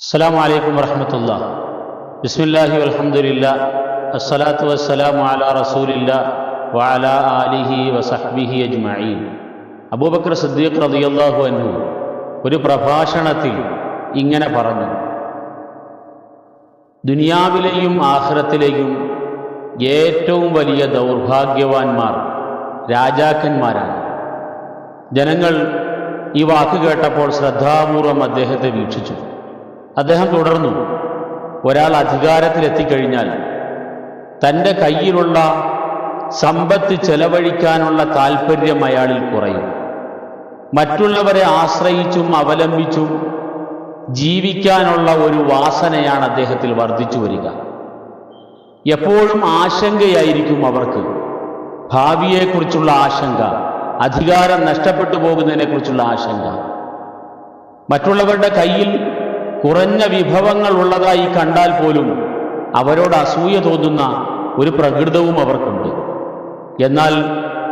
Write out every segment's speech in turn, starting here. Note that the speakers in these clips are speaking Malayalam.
അസ്സാം വലൈക്കും വർഹമത്തുള്ള ബിസ്മില്ലാഹി അലഹമുല്ല അസ്സലാത്തു വസ്സലാം അല റസൂലില്ല വാല ആലിഹി വസഹ്ബിഹി അജ്മായി അബൂബക്കർ സിദ്ദീഖ് റതിയല്ലാഹു അൻഹു ഒരു പ്രഭാഷണത്തിൽ ഇങ്ങനെ പറഞ്ഞു. ദുനിയാവിലെയും ആഹ്റത്തിലെയും ഏറ്റവും വലിയ ദൗർഭാഗ്യവാന്മാർ രാജാക്കന്മാരാണ്. ജനങ്ങൾ ഈ വാക്ക് കേട്ടപ്പോൾ ശ്രദ്ധാപൂർവം അദ്ദേഹത്തെ വീക്ഷിച്ചു. അദ്ദേഹം തുടർന്നു. ഒരാൾ അധികാരത്തിലെത്തിക്കഴിഞ്ഞാൽ തന്റെ കയ്യിലുള്ള സമ്പത്ത് ചെലവഴിക്കാനുള്ള താല്പര്യം അയാളിൽ കുറയും. മറ്റുള്ളവരെ ആശ്രയിച്ചും അവലംബിച്ചും ജീവിക്കാനുള്ള ഒരു വാസനയാണ് അദ്ദേഹത്തിൽ വർദ്ധിച്ചു വരിക. എപ്പോഴും ആശങ്കയായിരിക്കും അവർക്ക്. ഭാവിയെക്കുറിച്ചുള്ള ആശങ്ക അധികാരം നഷ്ടപ്പെട്ടു പോകുന്നതിനെക്കുറിച്ചുള്ള ആശങ്ക. മറ്റുള്ളവരുടെ കയ്യിൽ കുറഞ്ഞ വിഭവങ്ങൾ ഉള്ളതായി കണ്ടാൽ പോലും അവരോട് അസൂയ തോന്നുന്ന ഒരു പ്രകൃതവും അവർക്കുണ്ട്. എന്നാൽ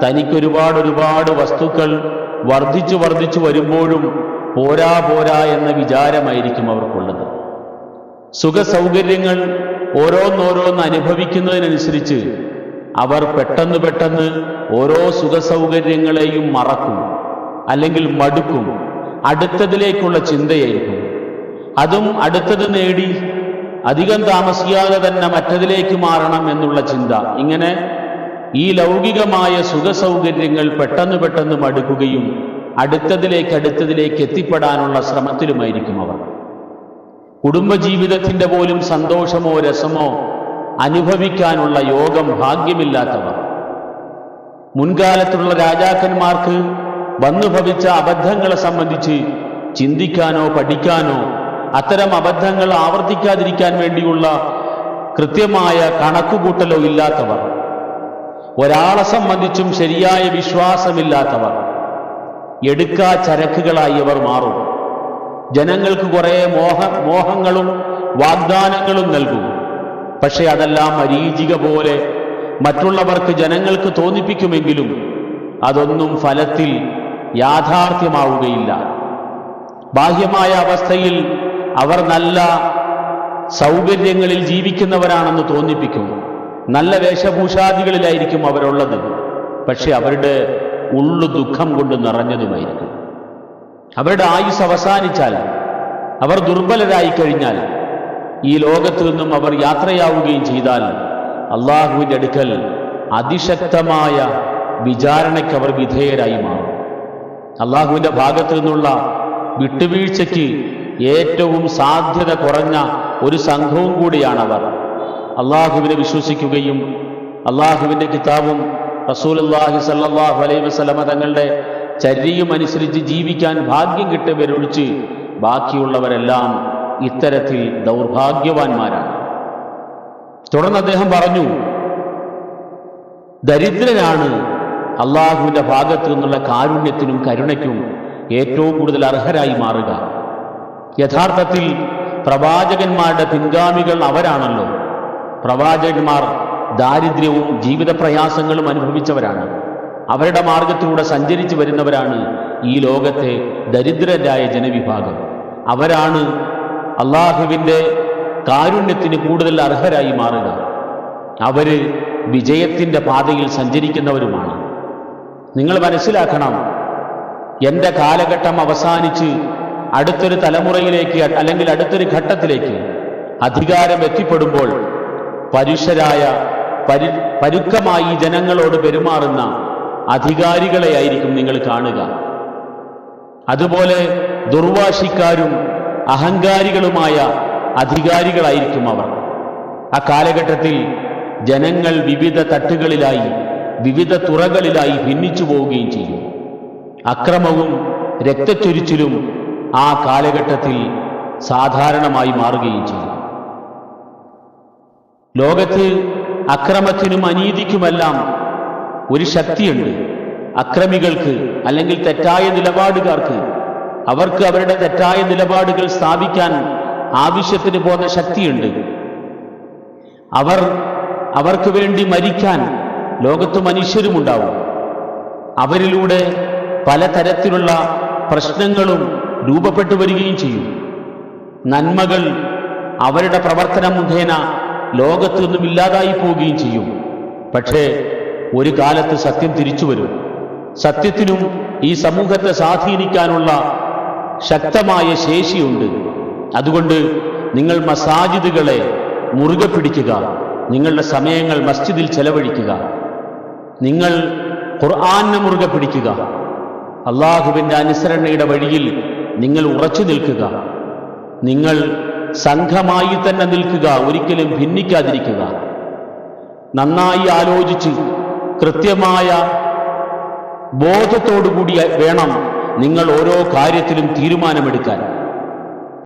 തനിക്കൊരുപാട് ഒരുപാട് വസ്തുക്കൾ വർദ്ധിച്ചു വർദ്ധിച്ചു വരുമ്പോഴും പോരാ പോരാ എന്ന വിചാരമായിരിക്കും അവർക്കുള്ളത്. സുഖസൗകര്യങ്ങൾ ഓരോന്നോരോന്ന് അനുഭവിക്കുന്നതിനനുസരിച്ച് അവർ പെട്ടെന്ന് പെട്ടെന്ന് ഓരോ സുഖസൗകര്യങ്ങളെയും മറക്കും അല്ലെങ്കിൽ മടുക്കും. അടുത്തതിലേക്കുള്ള ചിന്തയായിരിക്കും അതും അടുത്തത് നേടി. അധികം താമസിയാതെ തന്നെ മറ്റതിലേക്ക് മാറണം എന്നുള്ള ചിന്ത. ഇങ്ങനെ ഈ ലൗകികമായ സുഖസൗകര്യങ്ങൾ പെട്ടെന്ന് പെട്ടെന്ന് മടുക്കുകയും അടുത്തതിലേക്ക് അടുത്തതിലേക്ക് എത്തിപ്പെടാനുള്ള ശ്രമത്തിലുമായിരിക്കും അവർ. കുടുംബജീവിതത്തിന്റെ പോലും സന്തോഷമോ രസമോ അനുഭവിക്കാനുള്ള യോഗം ഭാഗ്യമില്ലാത്തവർ. മുൻകാലത്തുള്ള രാജാക്കന്മാർക്ക് വന്നു ഭവിച്ച അബദ്ധങ്ങളെ സംബന്ധിച്ച് ചിന്തിക്കാനോ പഠിക്കാനോ അത്തരം അബദ്ധങ്ങൾ ആവർത്തിക്കാതിരിക്കാൻ വേണ്ടിയുള്ള കൃത്യമായ കണക്കുകൂട്ടലോ ഇല്ലാത്തവർ ഒരാളെ സംബന്ധിച്ചും ശരിയായ വിശ്വാസമില്ലാത്തവർ എടുക്കാ ചരക്കുകളായി അവർ മാറും. ജനങ്ങൾക്ക് കുറേ മോഹ മോഹങ്ങളും വാഗ്ദാനങ്ങളും നൽകും. പക്ഷേ അതെല്ലാം മരീചിക പോലെ മറ്റുള്ളവർക്ക് ജനങ്ങൾക്ക് തോന്നിപ്പിക്കുമെങ്കിലും അതൊന്നും ഫലത്തിൽ യാഥാർത്ഥ്യമാവുകയില്ല. ബാഹ്യമായ അവസ്ഥയിൽ അവർ നല്ല സൗകര്യങ്ങളിൽ ജീവിക്കുന്നവരാണെന്ന് തോന്നിപ്പിക്കും. നല്ല വേഷഭൂഷാദികളിലായിരിക്കും അവരുള്ളത്. പക്ഷെ അവരുടെ ഉള്ളു ദുഃഖം കൊണ്ട് നിറഞ്ഞതുമായിരിക്കും. അവരുടെ ആയുസ് അവസാനിച്ചാൽ അവർ ദുർബലരായി കഴിഞ്ഞാൽ ഈ ലോകത്തു നിന്നും അവർ യാത്രയാവുകയും ചെയ്താൽ അള്ളാഹുവിന്റെ അടുക്കൽ അതിശക്തമായ വിചാരണയ്ക്ക് അവർ വിധേയരായി മാറും. അള്ളാഹുവിന്റെ ഭാഗത്തു നിന്നുള്ള വിട്ടുവീഴ്ചയ്ക്ക് ഏറ്റവും സാധ്യത കുറഞ്ഞ ഒരു സംഘവും കൂടിയാണവർ. അള്ളാഹുവിനെ വിശ്വസിക്കുകയും അള്ളാഹുവിന്റെ കിതാബും റസൂലുല്ലാഹി സല്ലാഹു അലൈഹി വസ്ലമ തങ്ങളുടെ ചര്യയും അനുസരിച്ച് ജീവിക്കാൻ ഭാഗ്യം കിട്ടിയവരൊഴിച്ച് ബാക്കിയുള്ളവരെല്ലാം ഇത്തരത്തിൽ ദൗർഭാഗ്യവാന്മാരാണ്. തുടർന്ന് അദ്ദേഹം പറഞ്ഞു ദരിദ്രനാണ് അള്ളാഹുവിന്റെ ഭാഗത്തു നിന്നുള്ള കാരുണ്യത്തിനും കരുണയ്ക്കും ഏറ്റവും കൂടുതൽ അർഹരായി മാറുക. യഥാർത്ഥത്തിൽ പ്രവാചകന്മാരുടെ പിൻഗാമികൾ അവരാണല്ലോ. പ്രവാചകന്മാർ ദാരിദ്ര്യവും ജീവിത പ്രയാസങ്ങളും അനുഭവിച്ചവരാണ്. അവരുടെ മാർഗത്തിലൂടെ സഞ്ചരിച്ചു വരുന്നവരാണ് ഈ ലോകത്തെ ദരിദ്രരായ ജനവിഭാഗം. അവരാണ് അള്ളാഹുവിന്റെ കാരുണ്യത്തിന് കൂടുതൽ അർഹരായി മാറുക. അവർ വിജയത്തിന്റെ പാതയിൽ സഞ്ചരിക്കുന്നവരുമാണ്. നിങ്ങൾ മനസ്സിലാക്കണം എന്റെ കാലഘട്ടം അവസാനിച്ച് അടുത്തൊരു തലമുറയിലേക്ക് അല്ലെങ്കിൽ അടുത്തൊരു ഘട്ടത്തിലേക്ക് അധികാരം എത്തിപ്പെടുമ്പോൾ പരുഷരായ പരു പരുക്കമായി ജനങ്ങളോട് പെരുമാറുന്ന അധികാരികളെയായിരിക്കും നിങ്ങൾ കാണുക. അതുപോലെ ദുർവാശിക്കാരും അഹങ്കാരികളുമായ അധികാരികളായിരിക്കും അവർ. ആ കാലഘട്ടത്തിൽ ജനങ്ങൾ വിവിധ തട്ടുകളിലായി വിവിധ തുറകളിലായി ഭിന്നിച്ചു പോവുകയും ചെയ്യും. അക്രമവും രക്തച്ചൊരിച്ചിലും ആ കാലഘട്ടത്തിൽ സാധാരണമായി മാറുകയും ചെയ്തു. ലോകത്ത് അക്രമത്തിനും അനീതിക്കുമെല്ലാം ഒരു ശക്തിയുണ്ട്. അക്രമികൾക്ക് അല്ലെങ്കിൽ തെറ്റായ നിലപാടുകാർക്ക് അവർക്ക് അവരുടെ തെറ്റായ നിലപാടുകൾ സ്ഥാപിക്കാൻ ആവശ്യത്തിന് പോകുന്ന ശക്തിയുണ്ട്. അവർ അവർക്ക് വേണ്ടി മരിക്കാൻ ലോകത്ത് മനുഷ്യരുമുണ്ടാവും. അവരിലൂടെ പലതരത്തിലുള്ള പ്രശ്നങ്ങളും രൂപപ്പെട്ടു വരികയും ചെയ്യും. നന്മകൾ അവരുടെ പ്രവർത്തനം മുഖേന ലോകത്തു നിന്നും ഇല്ലാതായി പോവുകയും ചെയ്യും. പക്ഷേ ഒരു കാലത്ത് സത്യം തിരിച്ചു വരും. സത്യത്തിനും ഈ സമൂഹത്തെ സ്വാധീനിക്കാനുള്ള ശക്തമായ ശേഷിയുണ്ട്. അതുകൊണ്ട് നിങ്ങൾ മസാജിദുകളെ മുറുകെ പിടിക്കുക. നിങ്ങളുടെ സമയങ്ങൾ മസ്ജിദിൽ ചെലവഴിക്കുക. നിങ്ങൾ ഖുർആാനെ മുറുകെ പിടിക്കുക. അള്ളാഹുവിന്റെ അനുസരണയുടെ വഴിയിൽ നിങ്ങൾ ഉറച്ചു നിൽക്കുക. നിങ്ങൾ സംഘമായി തന്നെ നിൽക്കുക ഒരിക്കലും ഭിന്നിക്കാതിരിക്കുക. നന്നായി ആലോചിച്ച് കൃത്യമായ ബോധത്തോടുകൂടി വേണം നിങ്ങൾ ഓരോ കാര്യത്തിലും തീരുമാനമെടുക്കാൻ.